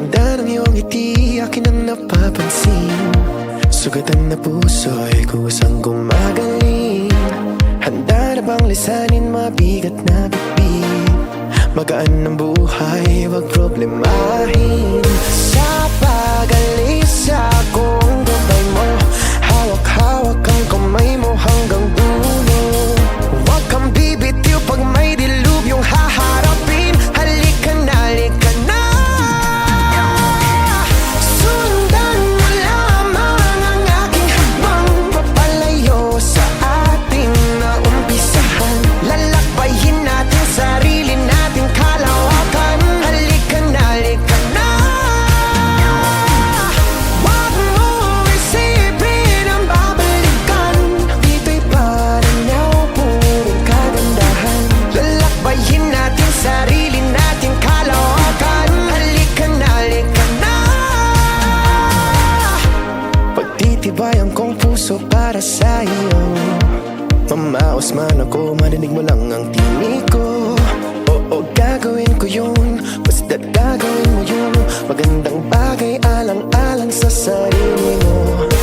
ng iyong ngiti Akin ang napapansin. Sugatan na puso'y kusang gumagaling. Handa na bang lisanin mabigat na bitbit Magaan ang buhay, wag problemahin. Sa pag-alis Pagtitibayan kong puso para sa iyo Mamaos man ako, marinig mo lang ang tinig ko. Oo, gagawin ko yun Basta't gagawin mo yun. Magandang bagay alang-alang sa sarili mo